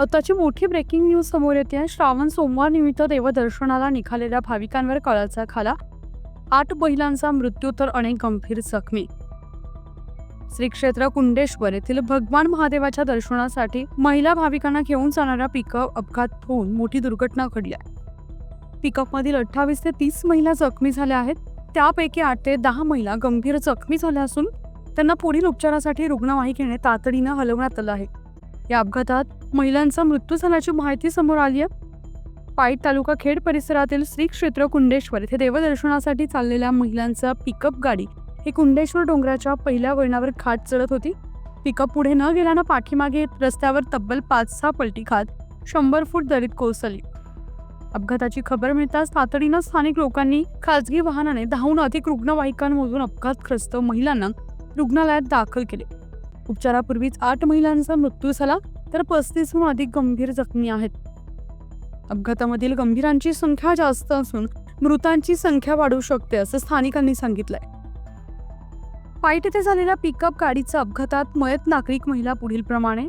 आताची मोठी breaking news समोर येते. श्रावण सोमवार निमित्त देवदर्शनाला निघालेल्या भाविकांवर कळाचा खाला आठ महिलांचा मृत्यू तर अनेक गंभीर जखमी. श्री क्षेत्र कुंडेश्वर येथील भगवान महादेवाच्या दर्शनासाठी महिला भाविकांना घेऊन जाणाऱ्या पिकअप अपघात होऊन मोठी दुर्घटना घडली आहे. पिकअपमधील अठ्ठावीस ते तीस महिला जखमी झाल्या आहेत. त्यापैकी आठ ते दहा महिला गंभीर जखमी झाल्या असून त्यांना पुढील उपचारासाठी रुग्णवाहिकेने तातडीनं हलवण्यात आलं आहे. या अपघातात महिलांचा मृत्यू झाल्याची माहिती समोर आली आहे. पाईट तालुका खेड परिसरातील श्री क्षेत्र कुंडेश्वर येथे देवदर्शनासाठी चाललेल्या महिलांचा पिकअप गाडी ही कुंडेश्वर डोंगराच्या पहिल्या वळणावर खाट चढत होती. पिकअप पुढे न गेल्यानं पाठीमागे रस्त्यावर तब्बल पाच सहा पलटी खात शंभर फूट दरीत कोसळली. अपघाताची खबर मिळताच तातडीनं स्थानिक लोकांनी खाजगी वाहनाने धावून अधिक रुग्णवाहिकांमधून अपघातग्रस्त महिलांना रुग्णालयात दाखल केले. उपचारापूर्वीच आठ महिलांचा मृत्यू झाला तर पस्तीसहून अधिक गंभीर जखमी आहेत. अपघातामधील गंभीरांची संख्या जास्त असून मृतांची संख्या वाढू शकते असं स्थानिकांनी सांगितलंय. पाईट येथे झालेल्या पिकअप गाडीच्या अपघातात मयत नागरिक महिला पुढील प्रमाणे.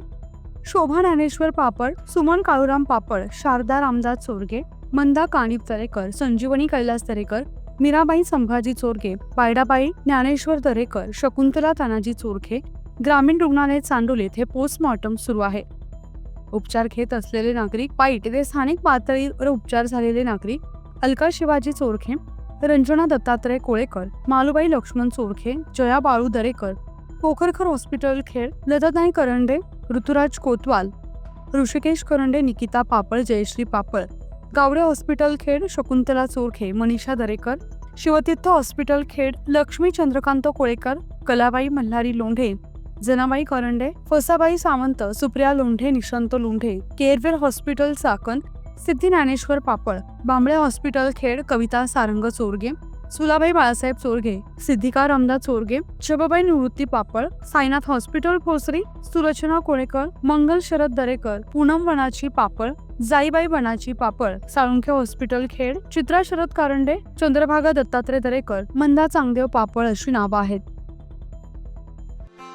शोभा ज्ञानेश्वर पापड सुमन काळूराम पापड शारदा रामदास चोरगे मंदा काणीप तरेकर संजीवनी कैलास तरेकर मीराबाई संभाजी चोरगे पायडाबाई ज्ञानेश्वर दरेकर शकुंतला तानाजी चोरखे ग्रामीण रुग्णालय चांडोलीत हे पोस्टमॉर्टम सुरू आहे. उपचार घेत असलेले नागरिक पाईट येथे स्थानिक पातळीवर उपचार झालेले नागरिक Alka Shivaji Chorkhe Ranjana Dattatray Kolekar Malubai Laxman Chorkhe Jaya Balu Darekar Pokharkar hospital Khed Latatai Karande Rituraj Kotwal Rishikesh Karande Nikita Papal Jayashree Papal Gawade hospital Khed Shakuntala Chorkhe Manisha Darekar Shivtirth hospital Khed Laxmi Chandrakant Kolekar Kalabai Malhari Londhe Janabai Karande Fasabai Sawant Supriya Londhe Nishant Londhe Kerwel hospital Chakan Siddhi Dnyaneshwar Papal Bamble hospital Khed Kavita Sarang Chorge Sulabai Balasaheb Chorge Siddhika Ramdas Chorge Shababai Nivrutti Papal Sainath hospital Bhosari Surchana Kolekar Mangal Sharad Darekar Poonam Vanachi Papal Jaibai Banachi Papal Salunkhe hospital Khed Chitra Sharad Karande Chandrabhaga Dattatray Darekar Manda Changdev Papal अशी नावं आहेत.